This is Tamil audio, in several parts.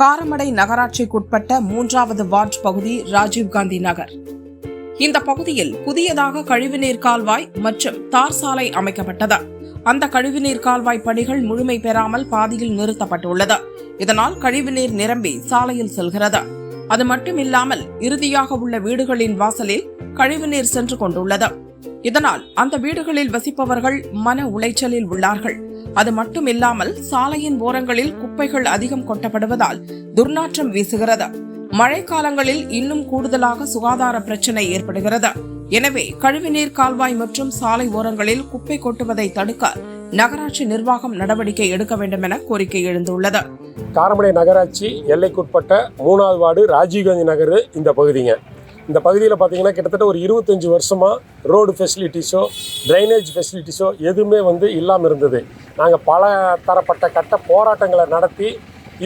காரமடை நகராட்சிக்குட்பட்ட மூன்றாவது வார்டு பகுதி ராஜீவ்காந்தி நகர். இந்த பகுதியில் புதியதாக கழிவுநீர் கால்வாய் மற்றும் தார் சாலை அமைக்கப்பட்டது. அந்த கழிவுநீர் கால்வாய் பணிகள் முழுமை பெறாமல் பாதியில் நிறுத்தப்பட்டுள்ளது. இதனால் கழிவுநீர் நிரம்பி சாலையில் செல்கிறது. அது மட்டுமில்லாமல் இறுதியாக உள்ள வீடுகளின் வாசலில் கழிவுநீர் சென்று கொண்டுள்ளது. இதனால் அந்த வீடுகளில் வசிப்பவர்கள் மன உளைச்சலில் உள்ளார்கள். அது மட்டுமில்லாமல் சாலையின் ஓரங்களில் குப்பைகள் அதிகம் கொட்டப்படுவதால் துர்நாற்றம் வீசுகிறது. மழைக்காலங்களில் இன்னும் கூடுதலாக சுகாதார பிரச்சனை ஏற்படுகிறது. எனவே கழிவுநீர் கால்வாய் மற்றும் சாலை ஓரங்களில் குப்பை கொட்டுவதை தடுக்க நகராட்சி நிர்வாகம் நடவடிக்கை எடுக்க வேண்டும் என கோரிக்கை எழுந்துள்ளது. காரமடை நகராட்சி எல்லைக்குட்பட்ட மூணாவது வார்டு ராஜீவ்காந்தி நகர் இந்த பகுதிங்க. இந்த பகுதியில் பார்த்தீங்கன்னா கிட்டத்தட்ட ஒரு இருபத்தஞ்சி வருஷமாக ரோடு ஃபெசிலிட்டிஸோ ட்ரைனேஜ் ஃபெசிலிட்டிஸோ எதுவுமே வந்து இல்லாமல் இருந்தது. நாங்கள் பல தரப்பட்ட கட்ட போராட்டங்களை நடத்தி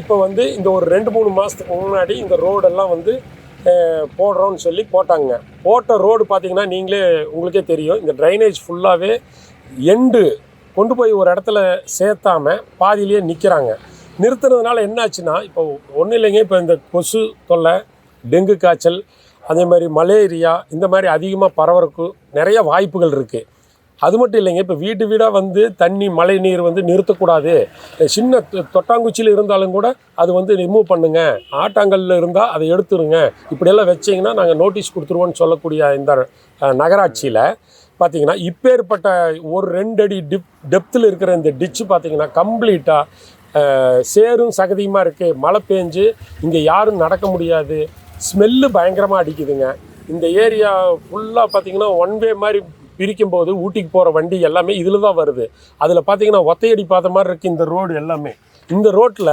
இப்போ வந்து இந்த ஒரு ரெண்டு மூணு மாதத்துக்கு முன்னாடி இந்த ரோடெல்லாம் வந்து போடுறோன்னு சொல்லி போட்டாங்க. போட்ட ரோடு பார்த்தீங்கன்னா நீங்களே உங்களுக்கே தெரியும். இந்த ட்ரைனேஜ் ஃபுல்லாகவே எண்டு கொண்டு போய் ஒரு இடத்துல சேர்த்தாம பாதியிலேயே நிற்கிறாங்க நிறுத்துனதுனால என்னாச்சுன்னா இப்போ ஒன்றும் இல்லைங்க இப்போ இந்த கொசு தொல்லை டெங்கு காய்ச்சல் அதே மாதிரி மலேரியா இந்த மாதிரி அதிகமாக பரவறக்கு நிறைய வாய்ப்புகள் இருக்குது அது மட்டும் இல்லைங்க இப்போ வீட்டு வீடாக வந்து தண்ணி மழை நீர் வந்து நிறுத்தக்கூடாது. சின்ன தொ- தொட்டாங்குச்சியில் இருந்தாலும் கூட அது வந்து ரிமூவ் பண்ணுங்க. ஆட்டாங்கல்ல இருந்தால் அதை எடுத்துருங்க. இப்படியெல்லாம் வச்சிங்கன்னா நாங்கள் நோட்டீஸ் கொடுத்துருவோன்னு சொல்லக்கூடிய இந்த நகராட்சியில் பார்த்தீங்கன்னா இப்பேற்பட்ட ஒரு ரெண்டு அடி டிப் டெப்த்தில் இருக்கிற இந்த டிச்சு பார்த்தீங்கன்னா கம்ப்ளீட்டாக சேரும் சகதியுமாக இருக்குது மழை பேஞ்சு இங்கே யாரும் நடக்க முடியாது. ஸ்மெல்லு பயங்கரமாக அடிக்குதுங்க. இந்த ஏரியா ஃபுல்லாக பார்த்தீங்கன்னா ஒன் வே மாதிரி பிரிக்கும் போது ஊட்டிக்கு போகிற வண்டி எல்லாமே இதில் தான் வருது. அதில் பார்த்தீங்கன்னா ஒத்தையடி பார்த்த மாதிரி இருக்குது இந்த ரோடு எல்லாமே. இந்த ரோட்டில்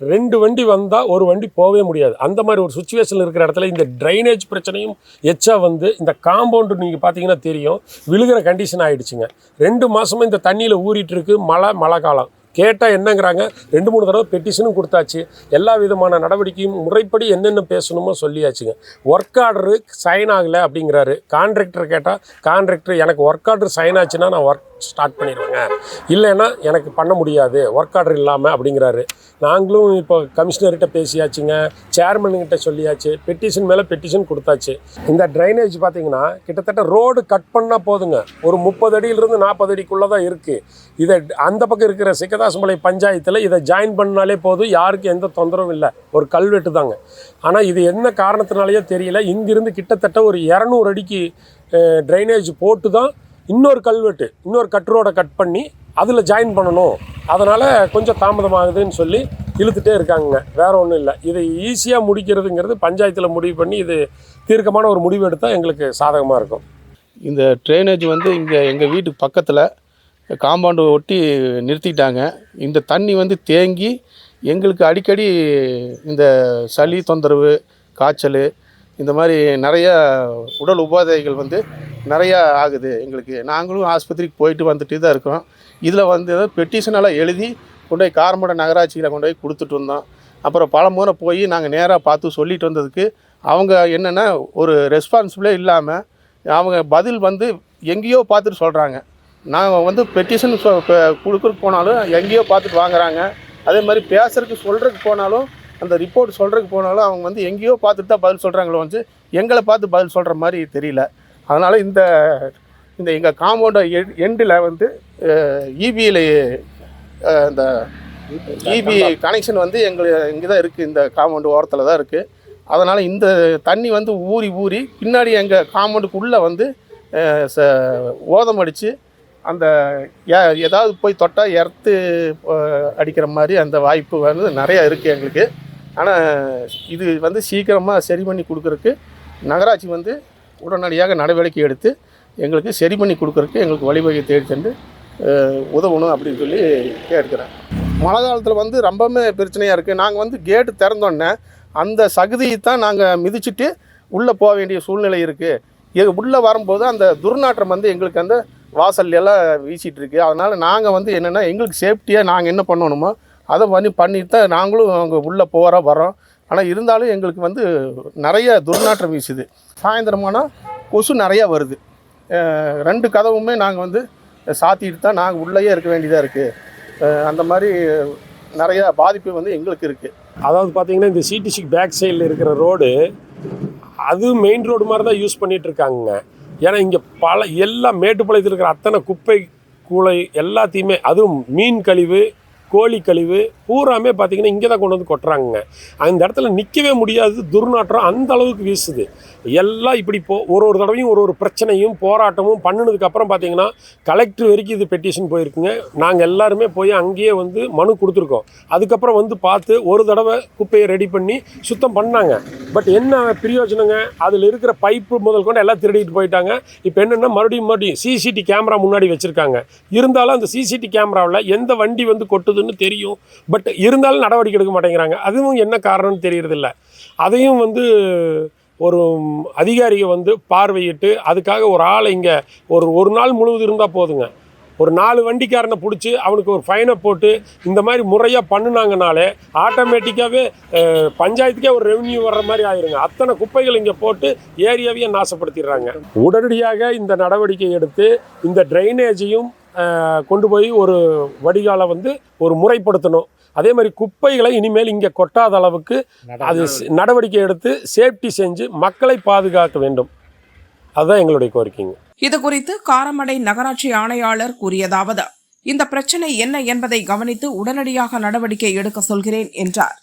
ரெண்டு வண்டி வந்தால் ஒரு வண்டி போகவே முடியாது. அந்த மாதிரி ஒரு சுச்சுவேஷன் இருக்கிற இடத்துல இந்த ட்ரைனேஜ் பிரச்சனையும் எச்சா வந்து இந்த காம்பவுண்டு நீங்கள் பார்த்தீங்கன்னா தெரியும். விழுகிற கண்டிஷன் ஆகிடுச்சிங்க ரெண்டு மாதமும் இந்த தண்ணியில் ஊறிட்டு இருக்கு. மழை மழை காலம். கேட்டால் என்னங்கிறாங்க. ரெண்டு மூணு தடவை பெட்டிஷனும் கொடுத்தாச்சு. எல்லா விதமான நடவடிக்கையும் முறைப்படி என்னென்ன பேசணுமோ சொல்லியாச்சுங்க. ஒர்க் ஆர்டரு சைன் ஆகலை அப்படிங்கிறாரு. கான்ட்ராக்டர் கேட்டால் கான்ட்ராக்டர் எனக்கு ஒர்க் ஆர்டர் சைன் ஆச்சுன்னா நான் ஒர்க் ஸ்டார்ட் பண்ணிடுவேங்க. இல்லைன்னா எனக்கு பண்ண முடியாது. ஒர்க் ஆர்டர் இல்லாமல் அப்படிங்கிறாரு. நாங்களும் இப்போ கமிஷனர்கிட்ட பேசியாச்சுங்க. சேர்மனுங்கிட்ட சொல்லியாச்சு. பெட்டிஷன் மேலே பெட்டிஷன் கொடுத்தாச்சு. இந்த ட்ரைனேஜ் பார்த்தீங்கன்னா கிட்டத்தட்ட ரோடு கட் பண்ணால் போதுங்க. ஒரு முப்பது அடியிலிருந்து நாற்பது அடிக்குள்ளே தான் இருக்குது இதை அந்த பக்கம் இருக்கிற சிக்கதாசமலை பஞ்சாயத்தில் இதை ஜாயின் பண்ணாலே போதும். யாருக்கும் எந்த தொந்தரவும் இல்லை. ஒரு கல்வெட்டு தாங்க. ஆனால் இது என்ன காரணத்தினாலேயோ தெரியல. இங்கிருந்து கிட்டத்தட்ட ஒரு இரநூறு அடிக்கு ட்ரைனேஜ் போட்டு தான் இன்னொரு கல்வெட்டு இன்னொரு கட்டுரோட கட் பண்ணி அதில் ஜாயின் பண்ணணும். அதனால் கொஞ்சம் தாமதமாகுதுன்னு சொல்லி இழுத்துட்டே இருக்காங்க வேற ஒன்றும் இல்லை. இதை ஈஸியாக முடிக்கிறதுங்கிறது பஞ்சாயத்தில் முடிவு பண்ணி இது தீர்க்கமான ஒரு முடிவு எடுத்தால் எங்களுக்கு சாதகமாக இருக்கும். இந்த ட்ரைனேஜ் வந்து இங்கே எங்கள் வீட்டுக்கு பக்கத்தில் காம்பவுண்டு ஒட்டி நிறுத்திட்டாங்க. இந்த தண்ணி வந்து தேங்கி எங்களுக்கு அடிக்கடி இந்த சளி தொந்தரவு காய்ச்சல் இந்த மாதிரி நிறையா உடல் உபாதைகள் வந்து நிறையா ஆகுது எங்களுக்கு. நாங்களும் ஆஸ்பத்திரிக்கு போயிட்டு வந்துட்டு தான் இருக்கோம். இதில் வந்து பெட்டிஷனெல்லாம் எழுதி கொண்டு போய் காரமட நகராட்சியில் கொண்டு போய் கொடுத்துட்டு வந்தோம். அப்புறம் பல முறை போய் நாங்கள் நேராக பார்த்து சொல்லிட்டு வந்ததுக்கு அவங்க என்னென்னா ஒரு ரெஸ்பான்சிபிளே இல்லாமல் அவங்க பதில் வந்து எங்கேயோ பார்த்துட்டு சொல்கிறாங்க நாங்கள் வந்து பெட்டிஷன் கொடுக்குறதுக்கு போனாலும் எங்கேயோ பார்த்துட்டு வாங்குறாங்க. அதே மாதிரி பேசுறதுக்கு சொல்கிறதுக்கு போனாலும் அந்த ரிப்போர்ட் சொல்கிறதுக்கு போனாலும் அவங்க வந்து எங்கேயோ பார்த்துட்டு தான் பதில் சொல்கிறாங்களோ வந்து எங்களை பார்த்து பதில் சொல்கிற மாதிரி தெரியல. அதனால் இந்த இந்த எங்கள் காம்பவுண்ட் எண்டில் வந்து இபியில் இந்த இபி கனெக்ஷன் வந்து எங்களுக்கு இங்கே தான் இருக்குது இந்த காம்பவுண்டு ஓரத்தில் தான் இருக்குது அதனால் இந்த தண்ணி வந்து ஊறி ஊறி பின்னாடி எங்கள் காம்பவுண்டுக்குள்ளே வந்து ச ஓதம் அடித்து அந்த ஏ- ஏதாவது போய் தொட்டால் எர்த்து அடிக்கிற மாதிரி அந்த வாய்ப்பு வந்து நிறையா இருக்குது எங்களுக்கு. ஆனால் இது வந்து சீக்கிரமாக சரி பண்ணி கொடுக்குறக்கு நகராட்சி வந்து உடனடியாக நடவடிக்கை எடுத்து எங்களுக்கு சரி பண்ணி கொடுக்குறக்கு எங்களுக்கு வழிவகை தேடி தந்து உதவணும் அப்படின்னு சொல்லி கேட்குறேன் மழை காலத்தில் வந்து ரொம்பவுமே பிரச்சனையாக இருக்குது நாங்கள் வந்து கேட்டு திறந்தோன்னே அந்த சகுதியை தான் நாங்கள் மிதிச்சிட்டு உள்ளே போக வேண்டிய சூழ்நிலை இருக்குது உள்ளே வரும்போது அந்த துர்நாற்றம் வந்து எங்களுக்கு அந்த வாசல்ல எல்லாம் வீசிட்டு அதனால் நாங்கள் வந்து என்னென்னா எங்களுக்கு சேஃப்டியாக நாங்கள் என்ன பண்ணணுமோ அதை பண்ணி பண்ணிட்டு தான் நாங்களும் அங்கே உள்ளே போகிறோம் வரோம் ஆனால் இருந்தாலும் எங்களுக்கு வந்து நிறைய துர்நாற்றம் வீசுது. சாயந்தரமானால் கொசு நிறையா வருது. ரெண்டு கதவுமே நாங்கள் வந்து சாத்திட்டு தான் நாங்கள் உள்ளேயே இருக்க வேண்டியதாக இருக்குது அந்த மாதிரி நிறையா பாதிப்பு வந்து எங்களுக்கு இருக்குது அதாவது பார்த்தீங்கன்னா இந்த சிடிசிக்கு பேக் சைடில் இருக்கிற ரோடு அது மெயின் ரோடு மாதிரி தான் யூஸ் பண்ணிகிட்ருக்காங்க ஏன்னா இங்கே பல எல்லா மேட்டுப்பாளையத்தில் இருக்கிற அத்தனை குப்பை கூளை எல்லாத்தையுமே அதுவும் மீன் கழிவு கோழி கழிவு பூராமே பார்த்தீங்கன்னா இங்கே தான் கொண்டு வந்து கொட்டுறாங்க அந்த இடத்துல நிற்கவே முடியாது துர்நாற்றம் அந்த அளவுக்கு வீசுது. எல்லாம் இப்படி போ ஒரு ஒரு தடவையும் ஒரு ஒரு பிரச்சனையும் போராட்டமும் பண்ணினதுக்கப்புறம் பார்த்தீங்கன்னா கலெக்டர் வரைக்கும் இது பெட்டிஷன் போயிருக்குங்க. நாங்கள் எல்லாருமே போய் அங்கேயே வந்து மனு கொடுத்துருக்கோம். அதுக்கப்புறம் வந்து பார்த்து ஒரு தடவை குப்பையை ரெடி பண்ணி சுத்தம் பண்ணாங்க. பட் என்ன பிரயோஜனங்க? அதில் இருக்கிற பைப்பு முதல் கொண்டு எல்லாம் திருடிட்டு போயிட்டாங்க. இப்போ என்னென்னா மறுபடியும் மறுபடியும் சிசிடி கேமரா முன்னாடி வச்சுருக்காங்க. இருந்தாலும் அந்த சிசிடி கேமராவில் எந்த வண்டி வந்து கொட்டுது போகுதுன்னு தெரியும். பட் இருந்தாலும் நடவடிக்கை எடுக்க மாட்டேங்கிறாங்க. அதுவும் என்ன காரணம்னு தெரியறதில்ல. அதையும் வந்து ஒரு அதிகாரியை வந்து பார்வையிட்டு அதுக்காக ஒரு ஆளை இங்கே ஒரு ஒரு நாள் முழுவதும் இருந்தால் போதுங்க. ஒரு நாலு வண்டிக்காரனை பிடிச்சி அவனுக்கு ஒரு ஃபைனை போட்டு இந்த மாதிரி முறையாக பண்ணுனாங்கனாலே ஆட்டோமேட்டிக்காகவே பஞ்சாயத்துக்கே ஒரு ரெவன்யூ வர்ற மாதிரி ஆயிருங்க. அத்தனை குப்பைகள் இங்கே போட்டு ஏரியாவையே நாசப்படுத்திடுறாங்க. உடனடியாக இந்த நடவடிக்கை எடுத்து இந்த ட்ரைனேஜையும் கொண்டு போய் ஒரு வடிகாலை வந்து ஒரு முறைப்படுத்தணும். அதே மாதிரி குப்பைகளை இனிமேல் இங்கே கொட்டாத அளவுக்கு அது நடவடிக்கை எடுத்து சேஃப்டி செஞ்சு மக்களை பாதுகாக்க வேண்டும். அதுதான் எங்களுடைய கோரிக்கைங்க. இது குறித்து காரமடை நகராட்சி ஆணையாளர் கூறியதாவது இந்த பிரச்சனை என்ன என்பதை கவனித்து உடனடியாக நடவடிக்கை எடுக்க சொல்கிறேன் என்றார்.